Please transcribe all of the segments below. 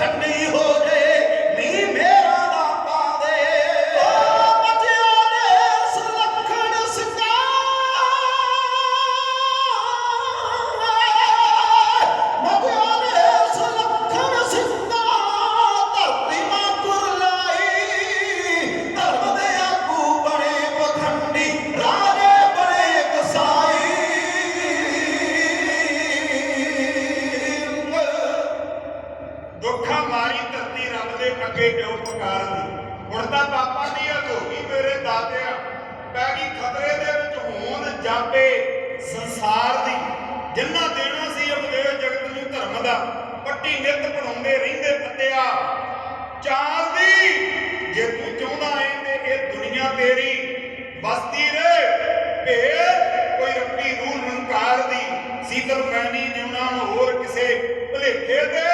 Em đi. ਪੱਟੀ ਨਿਤ ਪੜਾਉਂਦੇ ਰਹਿੰਦੇ ਪੱਤਿਆ। ਚਾਰ ਦੀ, ਜੇ ਤੂੰ ਚਾਹੁੰਦਾ ਏ ਤੇ ਇਹ ਦੁਨੀਆ ਤੇਰੀ। ਬਸਤੀ ਰੇ ਭੇਦ, ਕੋਈ ਰੱਬੀ ਰੂਹ ਨਿਰੰਕਾਰ ਦੀ ਸੀਤਲ ਪੈਣੀ ਜਿਉਣਾ ਹੋਰ ਕਿਸੇ ਭਲੇਖੇ ਤੇ।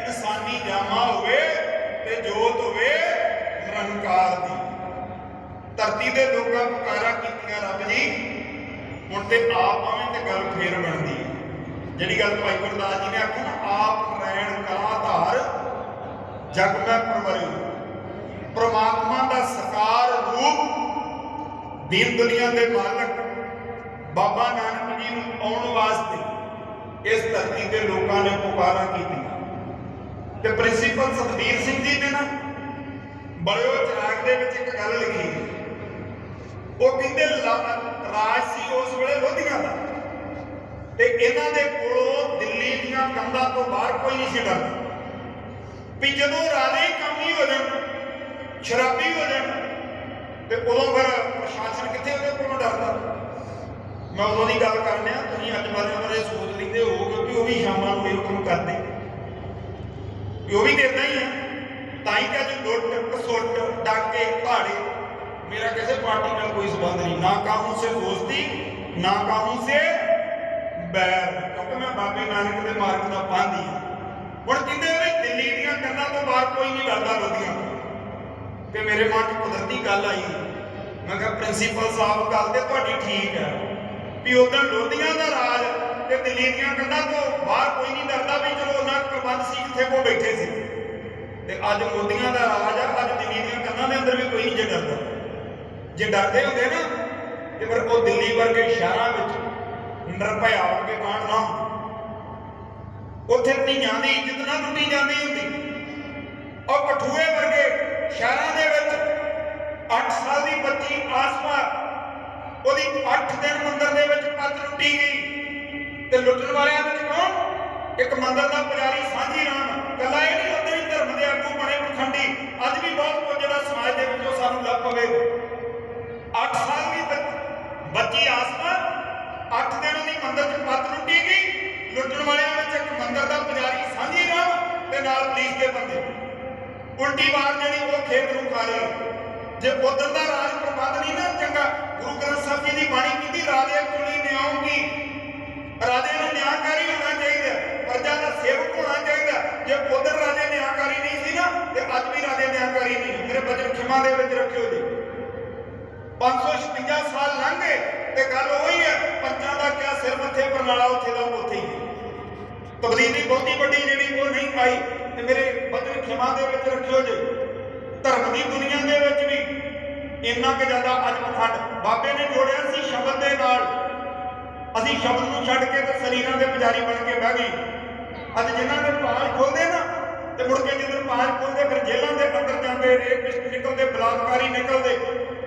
ਇਨਸਾਨੀ ਜਾਮਾ ਹੋਵੇ ਤੇ ਜੋਤ ਹੋਵੇ ਨਿਰੰਕਾਰ ਦੀ। ਧਰਤੀ ਦੇ ਲੋਕਾਂ ਪੁਕਾਰਾ ਕੀਤੀਆਂ ਰੱਬ ਜੀ। ਹੁਣ ਤੇ ਆਪ ਆਵੇਂ ਤੇ ਗੱਲ ਫੇਰ ਬਣਦੀ। ਹੈ ਜਿਹੜੀ ਗੱਲ ਭਾਈ ਗੁਰਦਾਸ ਜੀ ਨੇ ਆਖੀ ਨਾ, ਆਪ ਰੈਣ ਕਲਾ ਧਾਰ ਜਗ ਮੈਂ ਪਰਵਰੀ ਪ੍ਰਮਾਤਮਾ ਦਾ ਸਕਾਰ ਰੂਪ ਦੀਨ ਦੁਨੀਆ ਦੇ ਮਾਲਕ ਬਾਬਾ ਨਾਨਕ ਜੀ ਨੂੰ ਆਉਣ ਵਾਸਤੇ ਇਸ ਧਰਤੀ ਦੇ ਲੋਕਾਂ ਨੇ ਪੁਕਾਰਾਂ ਕੀਤੀਆਂ। ਤੇ ਪ੍ਰਿੰਸੀਪਲ ਸਤਬੀਰ ਸਿੰਘ ਜੀ ਨੇ ਨਾ ਬੜਿਓ ਚਰਾਗ ਦੇ ਵਿੱਚ ਇੱਕ ਗੱਲ ਲਿਖੀ। ਉਹ ਕਹਿੰਦੇ ਰਾਜ ਸੀ ਉਸ ਵੇਲੇ ਲੋਧੀਆਂ ਦਾ। ਤੇ ਇਹਨਾਂ ਦੇ ਕੋਲੋਂ ਦਿੱਲੀ ਦੀਆਂ ਕੰਧਾਂ ਤੋਂ ਬਾਹਰ ਕੋਈ ਨਹੀਂ ਸੀ ਡਰਦਾ। ਵੀ ਜਦੋਂ ਰਾਜੇ ਕੰਮ ਹੀ ਹੋ ਜਾਣ, ਸ਼ਰਾਬੀ ਹੋ ਜਾਣ, ਤੇ ਉਦੋਂ ਫਿਰ ਪ੍ਰਸ਼ਾਸਨ ਕਿੱਥੇ ਉਹਦੇ ਕੋਲੋਂ ਡਰਦਾ? ਮੈਂ ਉਦੋਂ ਦੀ ਗੱਲ ਕਰਨਿਆ ਤੁਸੀਂ ਅੱਜ ਬਾਰੇ ਬਾਰੇ ਸੋਚ ਲੈਂਦੇ ਹੋਵੋਗੇ ਕਿ ਉਹ ਵੀ ਸ਼ਾਮਾਂ ਨੂੰ ਇਹ ਕੰਮ ਕਰਦੇ। ਵੀ ਉਹ ਵੀ ਤੇ ਹੀ ਆ। ਤਾਂ ਹੀ ਕਿ ਅੱਜ ਲੁੱਟ, ਕਸੁੱਟ, ਡਾਕੇ ਪਹਾੜੇ ਮੇਰਾ ਕਿਸੇ ਪਾਰਟੀ ਨਾਲ ਕੋਈ ਸਬੰਧ ਨਹੀਂ। ਨਾ ਕਾਹੂ ਸੇ ਦੋਸਤੀ, ਨਾ ਕਾਹੂ ਸੇ ਬੈਰ, ਕਿਉਂਕਿ ਮੈਂ ਬਾਬੇ ਨਾਨਕ ਦੇ ਮਾਰਗ ਦਾ ਪਾਂਦੀ ਹਾਂ। ਹੁਣ ਕਹਿੰਦੇ ਵੀ ਦਿੱਲੀ ਦੀਆਂ ਕੰਨਾਂ ਤੋਂ ਬਾਹਰ ਕੋਈ ਨਹੀਂ ਡਰਦਾ ਲੋਧੀਆਂ ਤੇ। ਮੇਰੇ ਮਨ 'ਚ ਕੁਦਰਤੀ ਗੱਲ ਆਈ। ਮੈਂ ਕਿਹਾ, ਪ੍ਰਿੰਸੀਪਲ ਸਾਹਿਬ, ਗੱਲ ਤੇ ਤੁਹਾਡੀ ਠੀਕ ਹੈ। ਵੀ ਉਦੋਂ ਲੋਧੀਆਂ ਦਾ ਰਾਜ ਤੇ ਦਿੱਲੀ ਦੀਆਂ ਕੰਨਾਂ ਤੋਂ ਬਾਹਰ ਕੋਈ ਨਹੀਂ ਡਰਦਾ ਵੀ ਚਲੋ ਉਹਨਾਂ ਪ੍ਰਬੰਧ ਸੀ, ਜਿੱਥੇ ਕੋ ਬੈਠੇ ਸੀ। ਤੇ ਅੱਜ ਮੋਦੀਆਂ ਦਾ ਰਾਜ ਆ, ਅੱਜ ਦਿੱਲੀ ਦੀਆਂ ਕੰਨਾਂ ਦੇ ਅੰਦਰ ਵੀ ਕੋਈ ਨਹੀਂ ਜੇ ਡਰਦਾ। ਜੇ ਡਰਦੇ ਹੁੰਦੇ ਨਾ, ਤੇ ਫਿਰ ਉਹ ਦਿੱਲੀ ਵਰਗੇ ਸ਼ਹਿਰਾਂ ਵਿੱਚ ਨਿਰਭਇਆ ਹੋ ਕੇ ਨਾ ਉੱਥੇ ਧੀਆਂ ਦੀ ਇੱਜ਼ਤ ਨਾ ਲੁੱਟੀ ਜਾਂਦੀ ਹੁੰਦੀ। ਉਹ ਕਠੂਏ ਵਰਗੇ ਸ਼ਹਿਰਾਂ ਦੇ ਵਿੱਚ 8 ਸਾਲ ਦੀ ਬੱਚੀ ਆਸਮਾ, ਉਹਦੀ 8 ਦਿਨ ਮੰਦਰ ਦੇ ਵਿੱਚ ਪੱਤ ਲੁੱਟੀ ਗਈ। ਤੇ ਲੁੱਟਣ ਵਾਲਿਆਂ ਵਿੱਚ ਕੌਣ? ਇੱਕ ਮੰਦਰ ਦਾ ਪੁਜਾਰੀ ਸਾਂਝੀ ਰਾਮ। ਕੱਲਾ ਇਹ ਨਹੀਂ ਉੱਧਰ ਹੀ ਧਰਮ ਦੇ ਆਗੂ ਬਣੇ ਪਖੰਡੀ। ਅੱਜ ਵੀ ਬਹੁਤ ਕੁਝ ਜਿਹੜਾ ਸਮਾਜ ਦੇ ਵਿੱਚੋਂ ਸਾਨੂੰ ਲੱਭ ਪਵੇ। 8 ਸਾਲ ਦੀ ਬੱਚ- ਬੱਚੀ ਆਸਮਾ ਅੱਠ ਦਿਨ ਉਹਦੀ ਮੰਦਰ 'ਚ ਪੱਤ ਲੁੱਟੀ ਗਈ ਲੁੱਟਣ ਵਾਲਿਆਂ ਵਿੱਚ ਇੱਕ ਮੰਦਰ ਦਾ ਪੁਜਾਰੀ ਸਾਂਝੀ ਰਾਮ ਤੇ ਨਾਲ ਪੁਲਿਸ ਦੇ ਬੰਦੇ। ਉਲਟੀ ਵਾਰ ਜਿਹੜੀ ਉਹ ਖੇਤ ਨੂੰ ਖਾ ਲਈ ਜੇ ਉਧਰ ਦਾ ਰਾਜ ਪ੍ਰਬੰਧ ਨਹੀਂ ਨਾ, ਚੰਗਾ, ਗੁਰੂ ਗ੍ਰੰਥ ਸਾਹਿਬ ਜੀ ਦੀ ਬਾਣੀ ਕੀਤੀ, ਰਾਜੇ ਕੁਲੀ ਨਿਆਉਂਗੀ। ਰਾਜੇ ਨੂੰ ਨਿਆਂਕਾਰੀ ਹੋਣਾ ਚਾਹੀਦਾ, ਪ੍ਰਜਾ ਦਾ ਸੇਵਕ ਹੋਣਾ ਚਾਹੀਦਾ। ਜੇ ਉਧਰ ਰਾਜੇ ਨਿਆਂਕਾਰੀ ਨਹੀਂ ਸੀ ਨਾ, ਤੇ ਅੱਜ ਵੀ ਰਾਜੇ ਨਿਆਂਕਾਰੀ ਨਹੀਂ। ਮੇਰੇ ਬਚਨ ਖਿਮਾ ਦੇ ਵਿੱਚ ਰੱਖਿਓ ਜੀ। 556 ਸਾਲ ਲੰਘੇ ਤੇ ਗੱਲ ਉਹ ਸਿਰ ਮੱਥੇ ਉੱਥੇ ਦਾ ਉੱਥੇ ਹੀ। ਤਬਦੀਲੀ ਬਹੁਤੀ ਵੱਡੀ ਜਿਹੜੀ ਉਹ ਨਹੀਂ ਆਈ ਤੇ ਮੇਰੇ ਬਚਨ ਖਿਮਾ ਦੇ ਵਿੱਚ ਰੱਖਿਓ ਜੀ। ਧਰਮ ਦੀ ਦੁਨੀਆ ਦੇ ਵਿੱਚ ਵੀ ਇੰਨਾ ਕਿ ਜ਼ਿਆਦਾ ਅੱਜ ਪਖੰਡ ਬਾਬੇ ਨੇ ਜੋੜਿਆ ਸੀ ਸ਼ਬਦ ਦੇ ਨਾਲ। ਅਸੀਂ ਸ਼ਬਦ ਨੂੰ ਛੱਡ ਕੇ ਤੇ ਸਰੀਰਾਂ ਦੇ ਪੁਜਾਰੀ ਬਣ ਕੇ ਬਹਿ ਗਏ। ਅੱਜ ਜਿਨ੍ਹਾਂ ਦੇ ਪਾਲ ਖੋਲਦੇ ਨਾ, ਤੇ ਮੁੜ ਕੇ ਜਦੋਂ ਪਾਲ ਖੋਲਦੇ ਫਿਰ ਜੇਲ੍ਹਾਂ ਦੇ ਅੰਦਰ ਜਾਂਦੇ, ਰੇਪ ਨਿਕਲਦੇ, ਬਲਾਤਕਾਰੀ ਨਿਕਲਦੇ,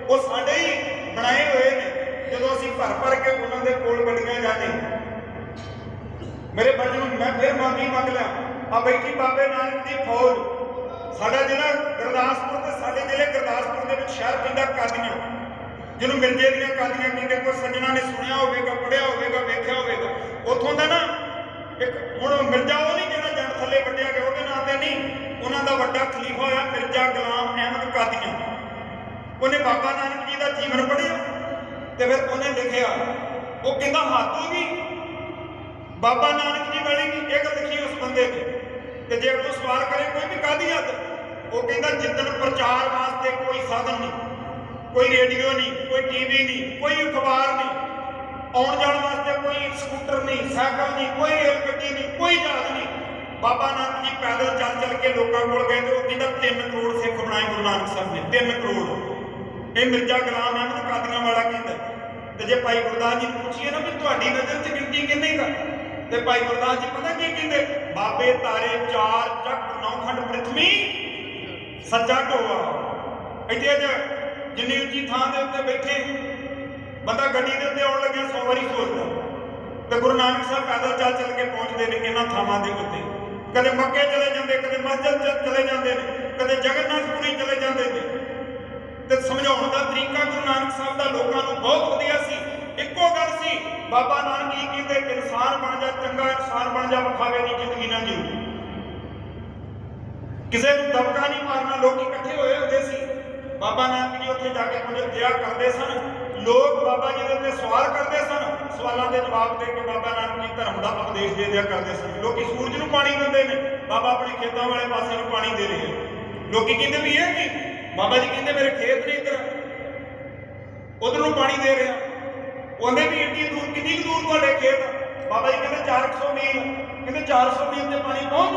ਉਹ ਸਾਡੇ ਹੀ ਬਣਾਏ ਹੋਏ ਨੇ। ਜਦੋਂ ਅਸੀਂ ਭਰ ਭਰ ਕੇ ਉਹਨਾਂ ਦੇ ਕੋਲ ਗੱਡੀਆਂ ਜਾਂਦੇ ਮੇਰੇ ਬੱਚੇ ਨੂੰ ਮੈਂ ਫਿਰ ਮਾਫੀ ਮੰਗ ਲਿਆ। ਆ ਬੈਠੀ ਬਾਬੇ ਨਾਨਕ ਦੀ ਫੌਜ। ਸਾਡਾ ਜ਼ਿਲ੍ਹਾ ਗੁਰਦਾਸਪੁਰ ਤੇ ਸਾਡੇ ਜ਼ਿਲ੍ਹੇ ਗੁਰਦਾਸਪੁਰ ਦੇ ਵਿੱਚ ਸ਼ਹਿਰ ਪੈਂਦਾ ਕਾਦੀਆਂ, ਜਿਹਨੂੰ ਮਿਰਜੇ ਦੀਆਂ ਕਾਦੀਆਂ ਕਹਿੰਦੇ, ਕੋਈ ਸੱਜਣਾ ਨੇ ਸੁਣਿਆ ਹੋਵੇਗਾ ਪੜਿਆ ਹੋਵੇਗਾ, ਵੇਖਿਆ ਹੋਵੇਗਾ। ਉੱਥੋਂ ਦਾ ਨਾ ਇੱਕ ਹੁਣ ਮਿਰਜ਼ਾ ਉਹ ਨਹੀਂ ਜਿਹੜਾ ਜੱਟ ਥੱਲੇ ਵੱਡਿਆ ਗਿਆ, ਉਹਦੇ ਨਾਂ ਤੇ ਨਹੀਂ, ਉਹਨਾਂ ਦਾ ਵੱਡਾ ਖਲੀਫਾ ਹੋਇਆ ਮਿਰਜ਼ਾ ਗੁਲਾਮ ਅਹਿਮਦ ਕਾਦੀਆਂ। ਉਹਨੇ ਬਾਬਾ ਨਾਨਕ ਜੀ ਦਾ ਜੀਵਨ ਪੜ੍ਹਿਆ ਤੇ ਫਿਰ ਉਹਨੇ ਲਿਖਿਆ, ਉਹ ਕਹਿੰਦਾ ਹੱਦ ਹੋ ਬਾਬਾ ਨਾਨਕ ਜੀ ਵਾਲੀ ਵੀ ਇਹ ਗੱਲ ਲਿਖੀ ਉਸ ਬੰਦੇ ਨੇ ਤੇ ਜੇ ਕੋਈ ਸਵਾਲ ਕਰੇ, ਕੋਈ ਵੀ ਕਾਦੀ ਹੱਦ? ਉਹ ਕਹਿੰਦਾ ਜਿੱਦਣ ਪ੍ਰਚਾਰ ਵਾਸਤੇ ਕੋਈ ਸਾਧਨ ਨਹੀਂ, ਕੋਈ ਰੇਡੀਓ ਨਹੀਂ, ਕੋਈ ਟੀਵੀ ਨਹੀਂ, ਕੋਈ ਅਖਬਾਰ ਨਹੀਂ, ਆਉਣ ਜਾਣ ਵਾਸਤੇ ਕੋਈ ਸਕੂਟਰ ਨਹੀਂ, ਸਾਈਕਲ ਨਹੀਂ, ਕੋਈ ਰੇਲ ਗੱਡੀ ਨਹੀਂ, ਕੋਈ ਜਹਾਜ਼ ਨਹੀਂ, ਬਾਬਾ ਨਾਨਕ ਜੀ ਪੈਦਲ ਚੱਲ ਚੱਲ ਕੇ ਲੋਕਾਂ ਕੋਲ ਗਏ ਤੇ ਉਹ ਕਹਿੰਦਾ 3 ਕਰੋੜ ਸਿੱਖ ਬਣਾਏ ਗੁਰੂ ਨਾਨਕ ਸਾਹਿਬ ਨੇ 3 ਕਰੋੜ। ਇਹ ਮਿਰਜ਼ਾ ਗੁਲਾਮ ਅਹਿਮਦ ਕਾਦੀਆਂ ਵਾਲਾ ਕਹਿੰਦਾ। ਤੇ ਜੇ ਭਾਈ ਗੁਰਦਾਸ ਜੀ ਨੂੰ ਪੁੱਛੀਏ ਨਾ ਵੀ ਤੁਹਾਡੀ ਨਜ਼ਰ 'ਚ ਗਿਣਤੀ ਕਿੰਨੀ ਦਾ ਤੇ ਭਾਈ ਗੁਰਦਾਸ ਜੀ ਪਤਾ ਕੀ ਕਹਿੰਦੇ? ਬਾਬੇ ਤਾਰੇ ਚਾਰ ਚੱਕ ਨੌਖੰਡ ਪ੍ਰithvi ਸੱਜਾ ਢੋਆ। ਇੱਥੇ ਅੱਜ ਜਿੰਨੀ ਉੱਚੀ ਥਾਂ ਦੇ ਉੱਤੇ ਬੈਠੇ, ਬੰਦਾ ਗੱਡੀ ਦੇ ਉੱਤੇ ਆਉਣ ਲੱਗਿਆ 100 ਵਾਰੀ ਸੋਚਦਾ। ਤੇ ਗੁਰੂ ਨਾਨਕ ਸਾਹਿਬ ਪੈਦਲ ਚੱਲ ਚੱਲ ਕੇ ਪਹੁੰਚਦੇ ਨੇ ਇਹਨਾਂ ਥਾਵਾਂ ਦੇ ਉੱਤੇ। ਕਦੇ ਮੱਕੇ ਚਲੇ ਜਾਂਦੇ, ਕਦੇ ਮਸਜਿਦ ਚ ਚਲੇ ਜਾਂਦੇ ਨੇ, ਕਦੇ ਜਗਨਨਾਥਪੁਰੀ ਚਲੇ ਜਾਂਦੇ ਨੇ। ਤੇ ਸਮਝਾਉਣ ਦਾ ਤਰੀਕਾ ਗੁਰੂ ਨਾਨਕ ਸਾਹਿਬ ਦਾ ਲੋਕਾਂ ਨੂੰ ਬਹੁਤ ਵਧੀਆ ਸੀ। ਇੱਕੋ ਗੱਲ ਸੀ, ਬਾਬਾ ਨਾਨਕ ਜੀ ਕਹਿੰਦੇ ਕਿ ਇਨਸਾਨ ਬਣ ਜਾ, ਚੰਗਾ ਇਨਸਾਨ ਬਣ ਜਾ, ਵਿਖਾਵੇ ਦੀ ਜ਼ਿੰਦਗੀ ਨਾ ਜੀਓ ਕਿਸੇ ਨੂੰ ਦਬਕਾ ਨਹੀਂ ਮਾਰਨਾ, ਲੋਕ ਇਕੱਠੇ ਹੋਏ ਹੁੰਦੇ ਸੀ। ਬਾਬਾ ਨਾਨਕ ਜੀ ਉੱਥੇ ਜਾ ਕੇ ਕੁਝ ਦਿਆ ਕਰਦੇ ਸਨ। ਲੋਕ ਬਾਬਾ ਜੀ ਦੇ ਉੱਤੇ ਸਵਾਲ ਕਰਦੇ ਸਨ। ਸਵਾਲਾਂ ਦੇ ਜਵਾਬ ਦੇ ਕੇ ਬਾਬਾ ਨਾਨਕ ਜੀ ਧਰਮ ਦਾ ਉਪਦੇਸ਼ ਦੇ ਦਿਆ ਕਰਦੇ ਸਨ। ਲੋਕੀ ਸੂਰਜ ਨੂੰ ਪਾਣੀ ਦਿੰਦੇ ਨੇ। ਬਾਬਾ ਆਪਣੇ ਖੇਤਾਂ ਵਾਲੇ ਪਾਸੇ ਨੂੰ ਪਾਣੀ ਦੇ ਰਹੇ ਆ ਲੋਕੀ ਕਹਿੰਦੇ ਵੀ ਇਹ ਕੀ? ਬਾਬਾ ਜੀ ਕਹਿੰਦੇ ਮੇਰੇ ਖੇਤ ਨੇ ਇੱਧਰ। ਉਧਰ ਨੂੰ ਪਾਣੀ ਦੇ ਰਿਹਾ ਉਹਨੇ ਵੀ ਇੰਨੀ ਦੂਰ ਕਿੰਨੀ ਦੂਰ ਤੁਹਾਡੇ ਖੇਤ? ਬਾਬਾ ਜੀ ਕਹਿੰਦੇ 400 ਮੀਲ। ਕਹਿੰਦੇ 400 ਮੀਲ ਤੇ ਪਾਣੀ ਪਹੁੰਚ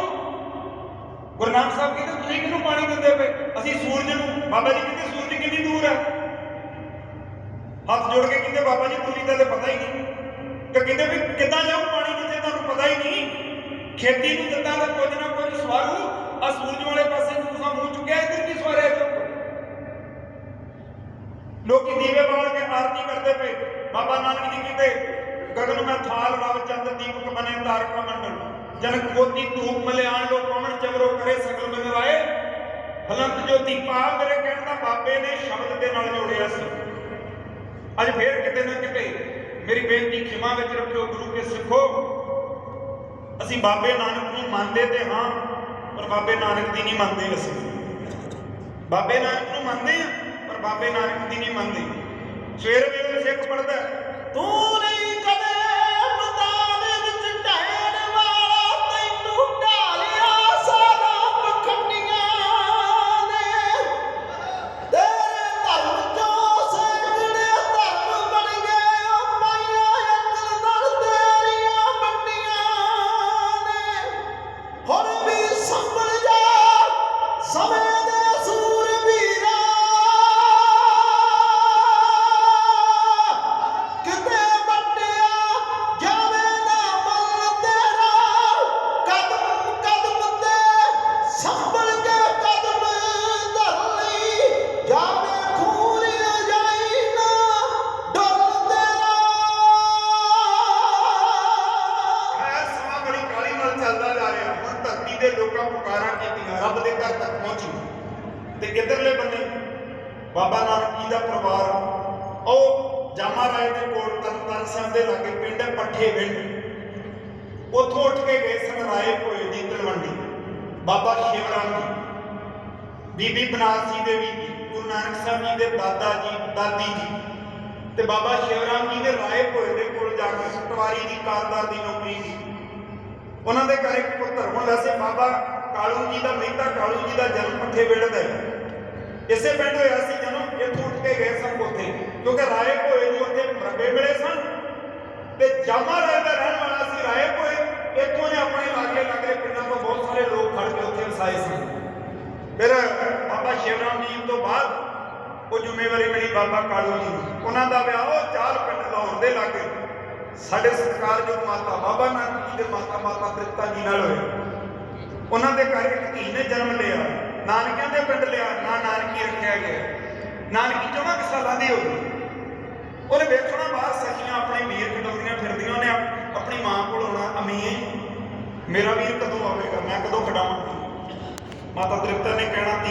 ਗੁਰੂ ਨਾਨਕ ਸਾਹਿਬ ਕਹਿੰਦੇ ਤੁਸੀਂ ਕਿਹਨੂੰ ਪਾਣੀ ਦਿੰਦੇ ਪਏ? ਅਸੀਂ ਸੂਰਜ ਨੂੰ। ਬਾਬਾ ਜੀ ਕਹਿੰਦੇ ਸੂਰਜ ਕਿੰਨੀ ਦੂਰ ਹੈ? ਹੱਥ ਜੋੜ ਕੇ ਕਹਿੰਦੇ ਬਾਬਾ ਜੀ ਦੂਰੀ ਦਾ ਤੇ ਪਤਾ ਹੀ ਨਹੀਂ। ਤੇ ਕਹਿੰਦੇ ਵੀ ਕਿੱਦਾਂ ਜਾਊ ਪਾਣੀ ਜਿੱਥੇ ਤੁਹਾਨੂੰ ਪਤਾ ਹੀ ਨਹੀਂ? ਖੇਤੀ ਨੂੰ ਦਿੱਤਾ ਤਾਂ ਕੁਝ ਨਾ ਕੁਝ ਸਵਾਰੂ ਆ ਸੂਰਜ ਵਾਲੇ ਪਾਸੇ ਨੂੰ ਤੁਸੀਂ ਮੂੰਹ ਚੁੱਕਿਆ, ਇੱਧਰ ਕੀ ਸਵਾਰਿਆ ਲੋਕੀ ਦੀਵੇ ਬਾਲ ਕੇ ਆਰਤੀ ਕਰਦੇ ਪਏ। ਬਾਬਾ ਨਾਨਕ ਜੀ ਕਹਿੰਦੇ, ਗਗਨ ਮੈਂ ਥਾਲ ਰਵ ਚੰਦ ਦੀਪਕ ਬਨੇ ਤਾਰਕਾ ਮੰਡਲ ਜਨ ਕੋਤੀ ਧੂਪ ਮਲਿਆਣ ਲੋ ਪਵਨ ਚਵਰੋ ਕਰੇ ਸਗਲ ਮਨਵਾਏ ਹਲੰਤ ਜੋਤੀ ਪਾ ਮੇਰੇ ਕਹਿਣ ਦਾ ਬਾਬੇ ਨੇ ਸ਼ਬਦ ਦੇ ਨਾਲ ਜੋੜਿਆ ਸੀ। ਅੱਜ ਫੇਰ ਕਿਤੇ ਨਾ ਕਿਤੇ ਮੇਰੀ ਬੇਨਤੀ ਖਿਮਾ ਵਿੱਚ ਰੱਖਿਓ, ਗੁਰੂ ਕੇ ਸਿੱਖੋ। ਅਸੀਂ ਬਾਬੇ ਨਾਨਕ ਨੂੰ ਮੰਨਦੇ ਤੇ ਹਾਂ, ਪਰ ਬਾਬੇ ਨਾਨਕ ਦੀ ਨਹੀਂ ਮੰਨਦੇ ਅਸੀਂ। ਬਾਬੇ ਨਾਨਕ ਨੂੰ ਮੰਨਦੇ ਆ ਪਰ ਬਾਬੇ ਨਾਨਕ ਦੀ ਨਹੀਂ ਮੰਨਦੇ। ਸਵੇਰ ਵੇਲੇ ਸਿੱਖ ਪੜਦਾ ਤੂੰ ਜੀ ਦਾ ਪਰਿਵਾਰ। ਉਹ ਜਾਮਾ ਰਾਏ ਦੇ ਕੋਲ ਤਰਨਤਾਰਨ ਸਾਹਿਬ ਦੇ ਲਾਗੇ ਪਿੰਡ ਹੈ, ਪੱਠੇ ਵਿੰਡ ਉੱਥੋਂ ਉੱਠ ਕੇ ਗਏ ਸਨ ਰਾਏ ਭੋਏ ਦੀ ਤਲਵੰਡੀ ਬਾਬਾ ਸ਼ਿਵਰਾਮ ਜੀ। ਬੀਬੀ ਬਨਾਰਸੀ ਦੇਵੀ ਜੀ ਗੁਰੂ ਨਾਨਕ ਸਾਹਿਬ ਜੀ ਦੇ ਦਾਦਾ ਜੀ, ਦਾਦੀ ਜੀ ਤੇ ਬਾਬਾ ਸ਼ਿਵਰਾਮ ਜੀ ਦੇ ਰਾਏ ਭੋਏ ਦੇ ਕੋਲ ਜਾ ਕੇ ਪਟਵਾਰੀ ਦੀ ਕਾਰਦਾਰ ਦੀ ਨੌਕਰੀ ਦੀ ਉਹਨਾਂ ਦੇ ਘਰ ਇੱਕ ਪੁੱਤਰ ਹੁਣ ਵੈਸੇ ਬਾਬਾ ਕਾਲੂ ਜੀ ਦਾ, ਮਹਿਤਾ ਕਾਲੂ ਜੀ ਦਾ ਜਨਮ ਪੱਠੇ ਵੇਲੇ ਦਾ ਹੈ। ਇਸੇ ਪਿੰਡ ਹੋਇਆ ਸੀ ਜਨਮ ਇੱਥੋਂ ਉੱਠ ਕੇ ਗਏ ਸਨ ਉੱਥੇ, ਕਿਉਂਕਿ ਰਾਏ ਭੋਏ ਜੀ ਉੱਥੇ ਮਰਬੇ ਮਿਲੇ ਸਨ। ਤੇ ਜਾਮਾ ਰਾਏ ਦਾ ਰਹਿਣ ਵਾਲਾ ਸੀ ਰਾਏ ਭੋਏ, ਇੱਥੋਂ ਨੇ ਆਪਣੇ ਲਾਗੇ ਲਾਗੇ ਪਿੰਡਾਂ ਤੋਂ ਬਹੁਤ ਸਾਰੇ ਲੋਕ ਖੜ ਕੇ ਉੱਥੇ ਵਸਾਏ ਸਨ। ਫਿਰ ਬਾਬਾ ਸ਼ਿਵਰਾਮ ਜੀ ਤੋਂ ਬਾਅਦ ਉਹ ਜ਼ਿੰਮੇਵਾਰੀ ਮਿਲੀ ਬਾਬਾ ਕਾਲੂ ਜੀ ਨੂੰ ਉਹਨਾਂ ਦਾ ਵਿਆਹ ਉਹ ਚਾਰ ਪਿੰਡ ਲਾਹੌਰ ਦੇ ਲਾਗੇ। ਸਾਡੇ ਸਤਿਕਾਰਯੋਗ ਮਾਤਾ ਬਾਬਾ ਨਾਨਕ ਜੀ ਦੇ ਮਾਤਾ ਮਾਤਾ ਤ੍ਰਿਪਤਾ ਜੀ ਨਾਲ ਹੋਇਆ ਉਹਨਾਂ ਦੇ ਘਰ ਇੱਕ ਧੀ ਨੇ ਜਨਮ ਲਿਆ। ਨਾਨਕਿਆਂ ਦੇ ਪਿੰਡ ਲਿਆ, ਨਾ ਨਾਨਕੀ ਰੱਖਿਆ ਗਿਆ। ਨਾਨਕੀ ਚੌਵਾਂ ਕੁ ਸਾਲਾਂ ਦੀ ਹੋ ਗਈ ਉਹਨੇ ਵੇਖਣਾ ਬਾਹਰ ਸਖੀਆਂ ਆਪਣੇ ਵੀਰ ਕਟੋਰੀਆਂ ਫਿਰਦੀਆਂ, ਉਹਨੇ ਆਪਣੀ ਮਾਂ ਕੋਲ ਆਉਣਾ ਅਮੀਏ ਮੇਰਾ ਵੀਰ ਕਦੋਂ ਆਵੇਗਾ? ਮੈਂ ਕਦੋਂ ਖਡਾਵਾਂ? ਮਾਤਾ ਤ੍ਰਿਪਤਾ ਨੇ ਕਹਿਣਾ